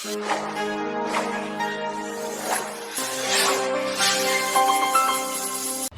Thank you.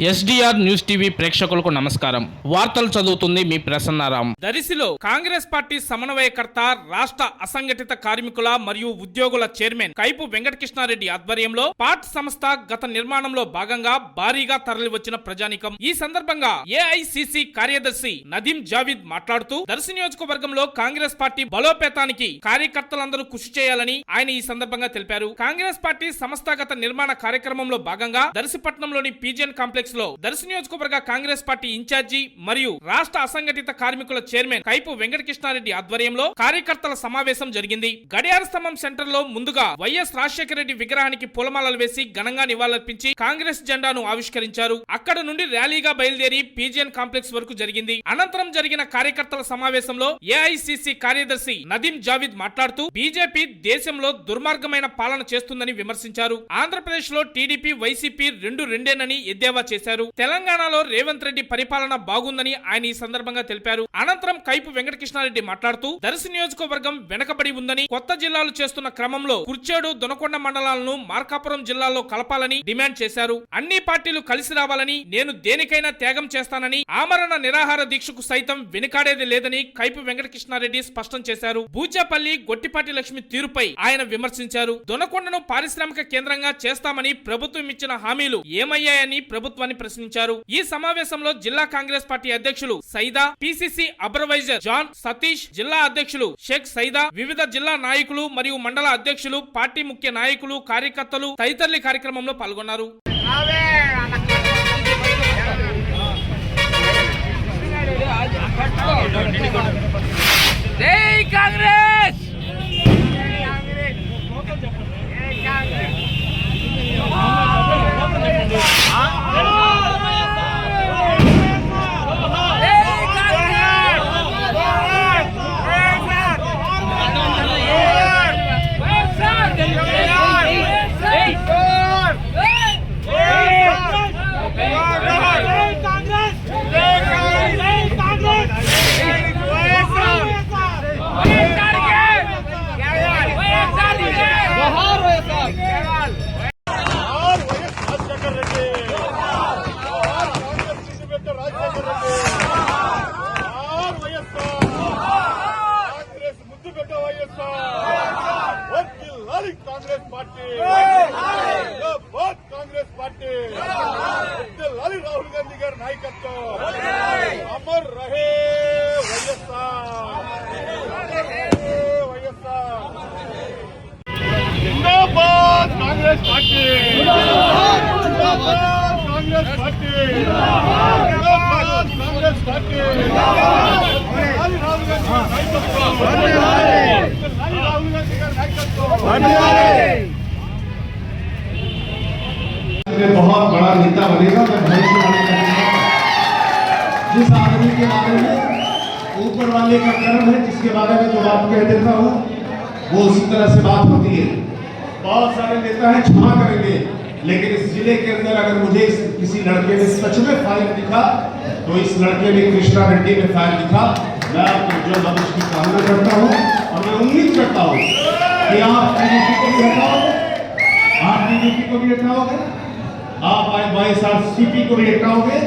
SDR news TV ప్రేక్షకులకు నమస్కారం. వార్తలు చదువుతుంది మీ ప్రసన్నారాం. దరిసిలో కాంగ్రెస్ పార్టీ సమన్వయకర్త రాష్ట్ర అసంఘటిత కార్మికుల మరియు ఉద్యోగుల చైర్మన్ కైపు వెంకటకృష్ణారెడ్డి ఆధ్వర్యంలో పాట్ సంస్థ గత నిర్మాణంలో భాగంగా భారీగా తరలివచ్చిన ప్రజానికం. ఈ సందర్భంగా ఏఐసిసి కార్యదర్శి నదీం జావీద్ మాట్లాడుతూ దర్శి నియోజకవర్గంలో కాంగ్రెస్ పార్టీ బలోపేతానికి కార్యకర్తలందరూ కృషి చేయాలని ఆయన ఈ సందర్భంగా తెలిపారు. కాంగ్రెస్ పార్టీ సంస్థాగత నిర్మాణ కార్యక్రమంలో భాగంగా దర్శిపట్నంలోని పీజియన్ కాంప్లెక్స్ లో దర్శి నియోజకవర్గ కాంగ్రెస్ పార్టీ ఇన్ఛార్జి మరియు రాష్ట్ర అసంఘటిత కార్మికుల చైర్మన్ కైపు వెంకటకృష్ణారెడ్డి ఆధ్వర్యంలో కార్యకర్తల సమావేశం జరిగింది. గడియార స్తంభం సెంటర్లో ముందుగా వైఎస్ రాజశేఖర రెడ్డి విగ్రహానికి పూలమాలలు వేసి ఘనంగా నివాళులర్పించి కాంగ్రెస్ జెండాను ఆవిష్కరించారు. అక్కడ నుండి ర్యాలీగా బయలుదేరి పీజీఎన్ కాంప్లెక్స్ వరకు జరిగింది. అనంతరం జరిగిన కార్యకర్తల సమావేశంలో ఏఐసిసి కార్యదర్శి నదీం జావిద్ మాట్లాడుతూ బీజేపీ దేశంలో దుర్మార్గమైన పాలన చేస్తుందని విమర్శించారు. ఆంధ్రప్రదేశ్లో టీడీపీ వైసీపీ రెండు రెండేనని ఎద్దేవా చేశారు. తెలంగాణలో రేవంత్ రెడ్డి పరిపాలన బాగుందని ఆయన ఈ సందర్భంగా తెలిపారు. అనంతరం కైపు వెంకటకృష్ణారెడ్డి మాట్లాడుతూ దర్శి నియోజకవర్గం వెనకబడి ఉందని కొత్త జిల్లాలు చేస్తున్న క్రమంలో కుర్చేడు దొనకొండ మండలాలను మార్కాపురం జిల్లాలో కలపాలని డిమాండ్ చేశారు. అన్ని పార్టీలు కలిసి రావాలని నేను దేనికైనా త్యాగం చేస్తానని ఆమరణ నిరాహార దీక్షకు సైతం వెనుకాడేది లేదని కైపు వెంకటకృష్ణారెడ్డి స్పష్టం చేశారు. బూచేపల్లి గొట్టిపాటి లక్ష్మి తీరుపై ఆయన విమర్శించారు. దొనకొండను పారిశ్రామిక కేంద్రంగా చేస్తామని ప్రభుత్వం ఇచ్చిన హామీలు ఏమయ్యాయని ప్రభుత్వం ప్రభుత్వాన్ని ప్రశ్నించారు. ఈ సమావేశంలో జిల్లా కాంగ్రెస్ పార్టీ అధ్యక్షులు Saida PCC advisor John Satish జిల్లా అధ్యక్షులు షేక్ సైదా వివిధ జిల్లా నాయకులు మరియు మండల అధ్యక్షులు పార్టీ ముఖ్య నాయకులు కార్యకర్తలు తదితరులు కార్యక్రమంలో పాల్గొన్నారు. జై కాంగ్రెస్! వర్ధిల్లాలి కాంగ్రెస్ పార్టీ జిందాబాద్ కాంగ్రెస్ పార్టీ వర్ధిల్లాలి రాహుల్ గాంధీ గారి నాయకత్వం అమర్ రహే వైఎస్ఆర్ అమర్ రహే వైఎస్ఆర్ జిందాబాద్ కాంగ్రెస్ పార్టీ జిందాబాద్ కాంగ్రెస్ పార్టీ జిందాబాద్ కాంగ్రెస్ बहुत बड़ा नेता बनेगा, मैं करूँगा जिस आदमी के बारे में ऊपर वाले का कर्म है, जिसके बारे में जो बात कह देता हूँ, वो उसी तरह से बात होती है। बहुत सारे नेता हैं, क्षमा करेंगे, लेकिन इस ज़िले के अंदर अगर मुझे किसी लड़के ने सच में फ़ाइल दिखा तो इस लड़के ने कृष्णा रेड्डी में फ़ाइल दिखा मैं आपको उज्जवल भविष्य की कामना करता हूँ और मैं उम्मीद करता हूँ कि आप टीडीपी को भी हटाओगे। आप टीडीपी को भी हटाओगे। आप वाईएसआरसीपी को भी हटाओगे।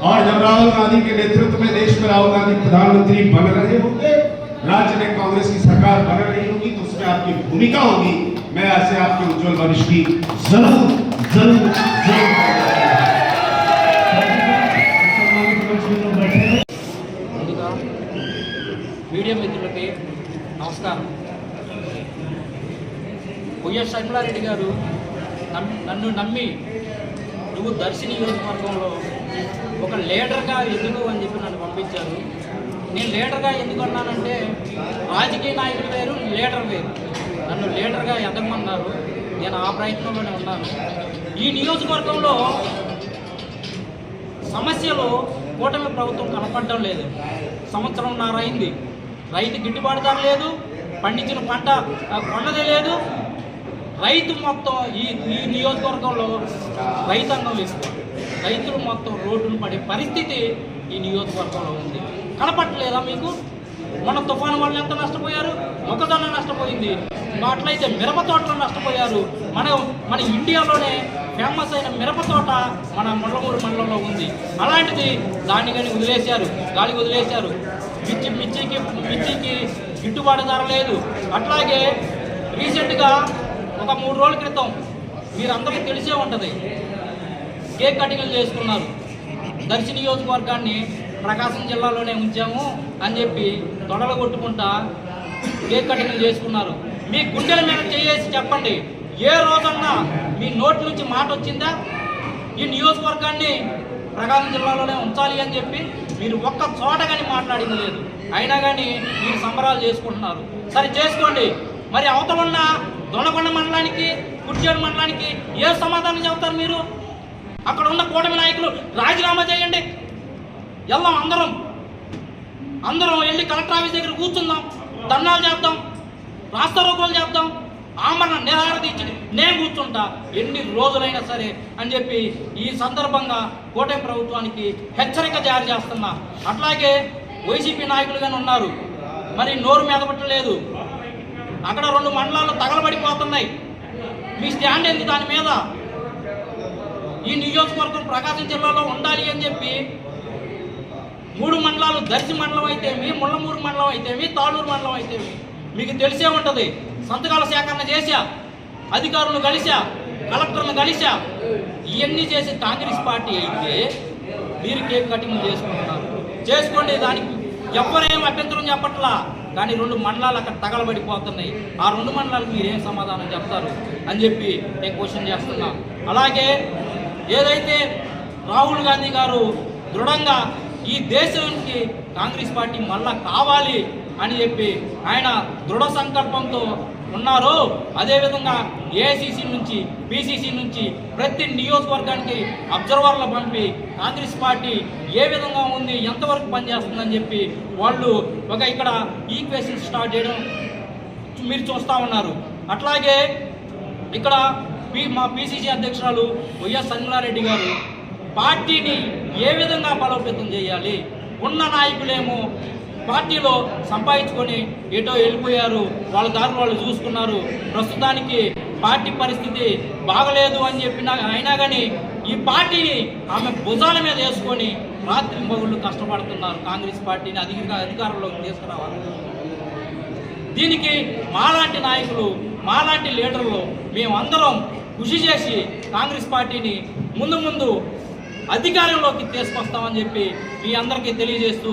और जब राहुल गांधी के नेतृत्व में देश में राहुल गांधी प्रधानमंत्री बन रहे होंगे, राज्य में कांग्रेस की सरकार बन रही होगी तो उसमें आपकी भूमिका होगी। मैं ऐसे आपके उज्जवल भविष्य की ज़रूर ज़रूर ज़रूर सम्मानित में నమస్కారం. వైఎస్ షర్మిలారెడ్డి గారు నన్ను నమ్మి నువ్వు దర్శి నియోజకవర్గంలో ఒక లీడర్గా ఎందుకు అని చెప్పి నన్ను పంపించారు. నేను లీడర్గా ఎందుకు అన్నానంటే రాజకీయ నాయకులు వేరు లీడర్ వేరు. నన్ను లీడర్గా ఎదగమన్నారు నేను ఆ ప్రయత్నంలోనే ఉన్నాను. ఈ నియోజకవర్గంలో సమస్యలు కూటమి ప్రభుత్వం కనపడడం లేదు. సంవత్సరం నారైంది రైతు గిట్టుబాటు ధర లేదు పండించిన పంట ఆ, కొన్నదే లేదు. రైతు మొత్తం ఈ ఈ నియోజకవర్గంలో రైతాంగం ఇస్తారు రైతులు మొత్తం రోడ్డును పడే పరిస్థితి ఈ నియోజకవర్గంలో ఉంది. కనపట్టలేదా మీకు? మన తుఫాను వల్ల ఎంత నష్టపోయారు? మొక్కజొన్న నష్టపోయింది. అట్లయితే మిరప తోటలు నష్టపోయారు. మన మన ఇండియాలోనే ఫేమస్ అయిన మిరప తోట మన ముళ్ళమూరు మండలంలో ఉంది. అలాంటిది దాన్ని కానీ వదిలేశారు గాలి వదిలేశారు. మిర్చి మిర్చికి మిర్చికి గిట్టుబాటు ధర లేదు. అట్లాగే రీసెంట్గా ఒక మూడు రోజుల క్రితం మీరందరికీ తెలిసే ఉంటుంది. కేక్ కటింగ్లు చేసుకున్నారు. దర్శి నియోజకవర్గాన్ని ప్రకాశం జిల్లాలోనే ఉంచాము అని చెప్పి తొడలు కొట్టుకుంటా కేక్ కటింగ్లు చేసుకున్నారు. మీ గుండెల మీద చేసి చెప్పండి. ఏ రోజన్నా మీ నోటి నుంచి మాట వచ్చిందా? ఈ నియోజకవర్గాన్ని ప్రకాశం జిల్లాలోనే ఉంచాలి అని చెప్పి మీరు ఒక్క చోట కానీ మాట్లాడింది లేదు. అయినా కానీ మీరు సంబరాలు చేసుకుంటున్నారు. సరే చేసుకోండి. మరి అవతల ఉన్న దొండకొండ మండలానికి కుర్చేడు మండలానికి ఏ సమాధానం చెబుతారు మీరు? అక్కడ ఉన్న కూటమి నాయకులు రాజీనామా చేయండి. వెళ్దాం అందరం. అందరం వెళ్ళి కలెక్టర్ ఆఫీస్ దగ్గర కూర్చుందాం. ధర్నాలు చేద్దాం. రాస్తా చేద్దాం. ఆమరణ నిరారదించండి నేను కూర్చుంటా. ఎన్ని రోజులైనా సరే అని చెప్పి ఈ సందర్భంగా కూటమి ప్రభుత్వానికి హెచ్చరిక జారీ చేస్తున్నా. అట్లాగే వైసీపీ నాయకులుగానే ఉన్నారు. మరి నోరు మెదపట్టలేదు అక్కడ రెండు మండలాలు తగలబడిపోతున్నాయి. మీ స్టాండ్ ఏంది దాని మీద? ఈ నియోజకవర్గం ప్రకాశం జిల్లాలో ఉండాలి అని చెప్పి మూడు మండలాలు దర్శి మండలం అయితేమి ముళ్ళమూరు మండలం అయితేమి తాళూరు మండలం అయితేమి. మీకు తెలిసే ఉంటుంది. సంతకాల సేకరణ చేశా అధికారులు కలిశా కలెక్టర్లు కలిశా. ఇవన్నీ చేసి కాంగ్రెస్ పార్టీ అయితే మీరు కేక్ కటింగ్ చేసుకుంటున్నారు. చేసుకోండి దానికి ఎవరేం అభ్యంతరం చెప్పట్లా. కానీ రెండు మండలాలు అక్కడ తగలబడిపోతున్నాయి. ఆ రెండు మండలాలకు మీరు ఏం సమాధానం చెప్తారు అని చెప్పి నేను క్వశ్చన్ చేస్తున్నా. అలాగే ఏదైతే రాహుల్ గాంధీ గారు దృఢంగా ఈ దేశానికి కాంగ్రెస్ పార్టీ మళ్ళా కావాలి అని చెప్పి ఆయన దృఢ సంకల్పంతో ఉన్నారు. అదేవిధంగా ఏఐసిసి నుంచి బీసీసీ నుంచి ప్రతి నియోజకవర్గానికి అబ్జర్వర్లు పంపి కాంగ్రెస్ పార్టీ ఏ విధంగా ఉంది ఎంతవరకు పనిచేస్తుందని చెప్పి వాళ్ళు ఒక ఇక్కడ ఈక్వేషన్ స్టార్ట్ చేయడం మీరు చూస్తూ ఉన్నారు. అట్లాగే ఇక్కడ మా పిసిసి అధ్యక్షురాలు వైఎస్ సంజనారెడ్డి గారు పార్టీని ఏ విధంగా బలోపేతం చేయాలి? ఉన్న నాయకులేమో పార్టీలో సంపాదించుకొని ఎటో వెళ్ళిపోయారు. వాళ్ళ దారి వాళ్ళు చూసుకున్నారు. ప్రస్తుతానికి పార్టీ పరిస్థితి బాగలేదు అని చెప్పినా అయినా కానీ ఈ పార్టీని ఆమె భుజాల మీద వేసుకొని రాత్రి మగుళ్ళు కష్టపడుతున్నారు. కాంగ్రెస్ పార్టీని అధిక అధికారంలోకి తీసుకురావాలి. దీనికి మాలాంటి నాయకులు మాలాంటి లీడర్లు మేమందరం కృషి చేసి కాంగ్రెస్ పార్టీని ముందు ముందు అధికారంలోకి తీసుకొస్తామని చెప్పి మీ అందరికీ తెలియజేస్తూ